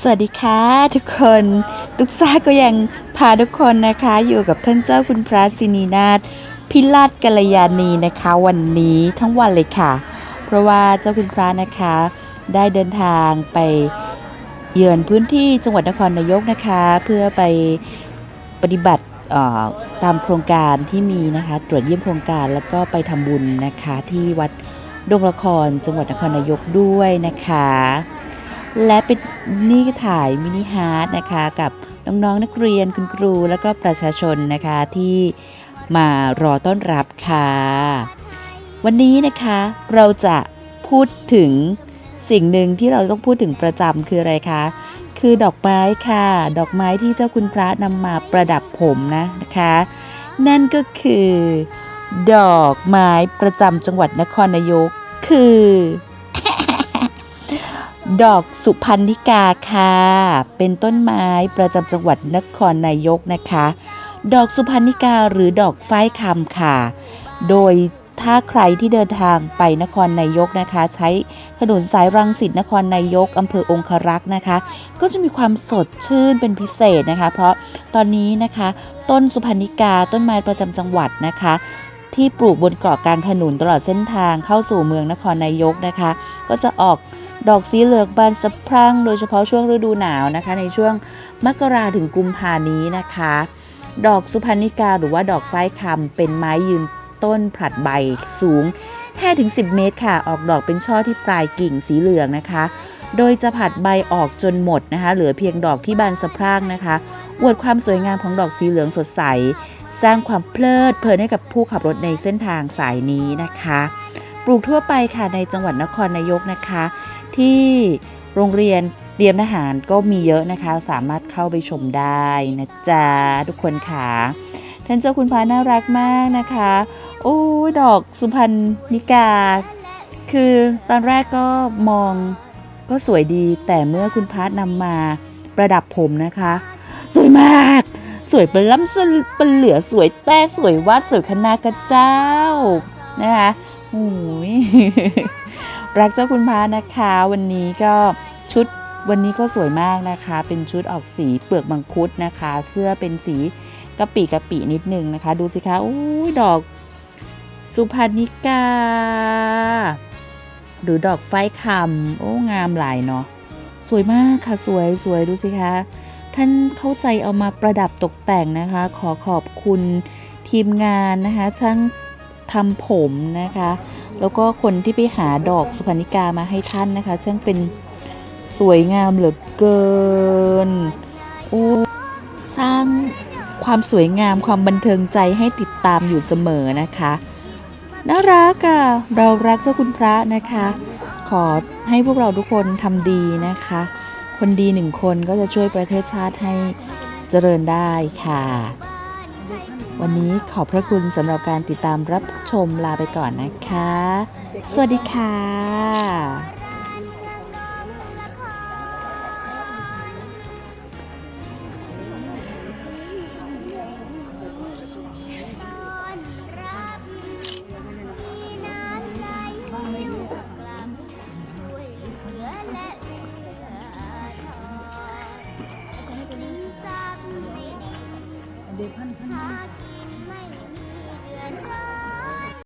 สวัสดีค่ะทุกคนตุกซ่าก็ยังพาทุกคนนะคะอยู่กับท่านเจ้าคุณพระสินีนาถพิราชกัลยาณีนะคะ วันนี้ทั้งวันเลยค่ะ เพราะว่าเจ้าคุณพระนะคะ ได้เดินทางไปเยือนพื้นที่จังหวัดนครนายกนะคะ เพื่อไปปฏิบัติ ตามโครงการที่มีนะคะตรวจเยี่ยมโครงการแล้วก็ไปทำบุญนะคะที่วัดดงละครจังหวัดนครนายกด้วยนะคะ และเป็นนี่ถ่ายมินิฮาร์ดนะคะกับน้องๆนักเรียนคุณครูแล้วก็ประชาชนนะคะที่มารอต้อนรับค่ะ วันนี้นะคะเราจะพูดถึงสิ่งหนึ่งที่เราต้องพูดถึงประจำคืออะไรคะ คือดอกไม้ค่ะ ดอกไม้ที่เจ้าคุณพระนำมาประดับผมนะนะคะ นั่นก็คือ ดอกไม้ประจำจังหวัดนครนายก คือ ดอกสุพรรณิกาค่ะ เป็นต้นไม้ประจำจังหวัดนครนายกนะคะ ดอกสุพรรณิกาหรือดอกฝ้ายคำค่ะ โดย ถ้าใครที่เดินทางไปนครนายกนะคะ ใช้ถนนสายรังสิตนครนายกอำเภอองครักษ์นะคะ ก็จะมีความสดชื่นเป็นพิเศษนะคะ เพราะตอนนี้นะคะ ต้นสุพรรณิกาต้นไม้ประจำจังหวัดนะคะ ที่ปลูกบนเกาะกลางถนนตลอดเส้นทางเข้าสู่เมืองนครนายกนะคะ ก็จะออกดอกสีเหลืองบานสะพรั่งโดยเฉพาะช่วงฤดูหนาวนะคะ ในช่วงมกราถึงกุมภานี้นะคะ ดอกสุพรรณิกาหรือว่าดอกฝ้ายคำเป็นไม้ยืน ต้นผลัดใบสูง 5-10 เมตรค่ะ ออกดอกเป็นช่อที่ปลายกิ่งสีเหลืองนะคะ โดยจะผลัดใบออกจนหมดนะคะ เหลือเพียงดอกที่บานสะพรั่งนะคะ อวดความสวยงามของดอกสีเหลืองสดใส สร้างความเพลิดเพลินให้กับผู้ขับรถในเส้นทางสายนี้นะคะ ปลูกทั่วไปค่ะในจังหวัดนครนายกนะคะ ที่โรงเรียนเตรียมทหารก็มีเยอะนะคะ สามารถเข้าไปชมได้นะจ๊ะทุกคนค่ะท่านเจ้าคุณพระน่ารักมากนะคะ โอ้ยดอกสุพรรณิกา คือตอนแรกก็มองก็สวยดีแต่เมื่อคุณพาระนำมาประดับผมนะคะ สวยมาก สวยเป็นล้ำสเป็นเหลือสวยแต่สวยวัดสวยคณะกระเจ้านะคะโอ้ยรักเจ้าคุณพระนะคะ วันนี้ก็ชุดวันนี้ก็สวยมากนะคะ เป็นชุดออกสีเปลือกมังคุดนะคะ เสื้อเป็นสีกะปิกะปินิดนึงนะคะ ดูสิคะอ้ยดอก สุพรรณิกา หรือดอกไฟคำโอ้งามหลายเนาะสวยมากค่ะสวยสวยดูสิคะ ท่านเข้าใจเอามาประดับตกแต่งนะคะ ขอขอบคุณทีมงานนะคะ ช่างทำผมนะคะ แล้วก็คนที่ไปหาดอกสุพรรณิกามาให้ท่านนะคะ ช่างเป็นสวยงามเหลือเกินโอ้สร้างความสวยงามความบันเทิงใจให้ติดตามอยู่เสมอนะคะ น่ารักอะ่ะ เรารักเจ้าคุณพระนะคะ ขอให้พวกเราทุกคนทำดีนะคะ คนดีหนึ่งคนก็จะช่วยประเทศชาติให้เจริญได้ค่ะ วันนี้ขอบพระคุณสำหรับการติดตามรับชมลาไปก่อนนะคะ สวัสดีค่ะ 别碰碰它